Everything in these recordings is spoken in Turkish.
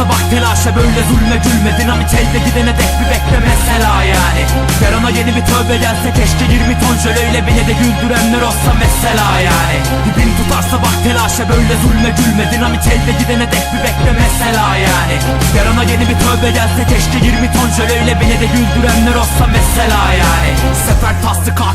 bak telaşa böyle zulme gülme. Dinamit elde gidene dek bir bekle mesela yani. Yarına yeni bir tövbe gelse keşke 20 ton jöleyle beni de güldürenler olsa mesela yani. Dibin tutarsa bak telaşa böyle zulme gülme. Dinamit elde gidene dek bir bekle mesela yani. Yarına yeni bir tövbe gelse keşke 20 ton jöleyle beni de güldürenler olsa mesela yani. Sefer taslı katil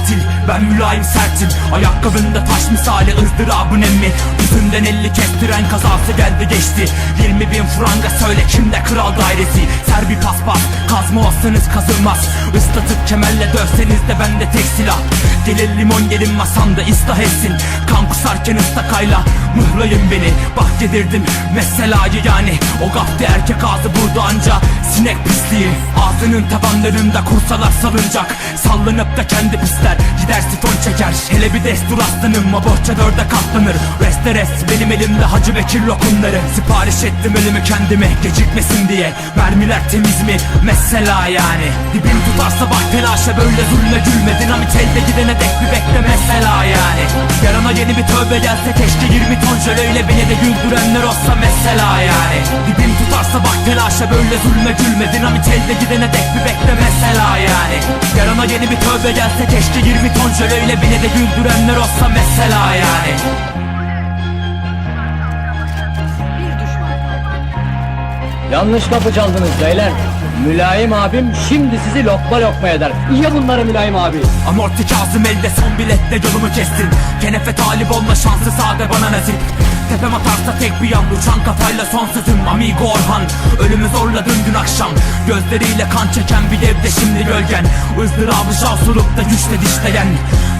ben mülayim sertim. Ayakkabında taş misali ızdırabın emmi Yüzünden elli kestiren kazası geldi geçti. 20 bin franga söyle kimde kral dairesi? Ser bir paspas kazma olsanız kazılmaz. Islatıp kemerle dövseniz de bende tek silah Gelir limon gelin masamda ıslah etsin. Kan kusarken ıstakayla mıhlayın beni. Bak yedirdim meselayı yani. O gafti erkek ağzı burada anca. Sinek pisliği Ağzının tabanlarında kursalar salınacak. Sallanıp da kendi pisler Gider sifon çeker. Hele bir destur aslanım o bohça dörde katlanır. Reste rest benim elimde Hacı Bekir lokumları. Sipariş ettim ölümü kendime Gecikmesin diye. Mermiler temiz mi? Mesela yani. Dibim tutarsa bak telaşa böyle zulme gülme Elde gidene dek bir bekle mesela yani. Yarına yeni bir tövbe gelse keşke 20 ton jöleyle beni de güldürenler olsa mesela yani. Dibim tutarsa bak telaşa böyle zulme gülme. Dinamit elde gidene dek bir bekle mesela yani. Yarına yeni bir tövbe gelse keşke 20 ton jöleyle beni de güldürenler olsa mesela yani Yanlış kapı çaldınız beyler. Mülayim abim şimdi sizi lokma lokma eder. Ye bunları Mülayim abi. Amorti Kazım elde son biletle yolumu kestin Kenefe talip olma şansı sade bana nasip Tepem atarsa tek bir yan uçan kafayla son sözüm Amigo Orhan Ölümü zorladın Gözleriyle kan çeken bir devde şimdi gölgen. Izdırabı şahsulup da güçle dişleyen.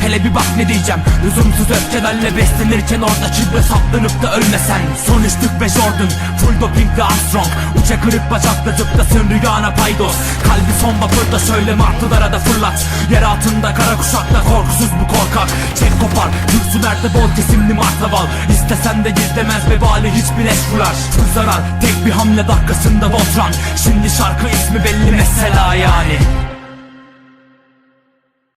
Hele bir bak ne diyeceğim. Lüzumsuz öfkelerle beslenirken orada çibre saplanıp da ölmesen. Son üçlük ve Jordan Full dopingli Armstrong. Uça kırık bacakla zıplasın rüyana paydos. Kalbi son vapurda söyle martılara da fırlat. Yer altında kara kuşakla korkusuz bu korkak. Çek kopar Kürsü nerede bol kesimli martaval İstesen de gizlemez vebali hiçbir eş vurar Full zarar tek bir hamle dakikasında Voltran Şimdi şarkı ismi belli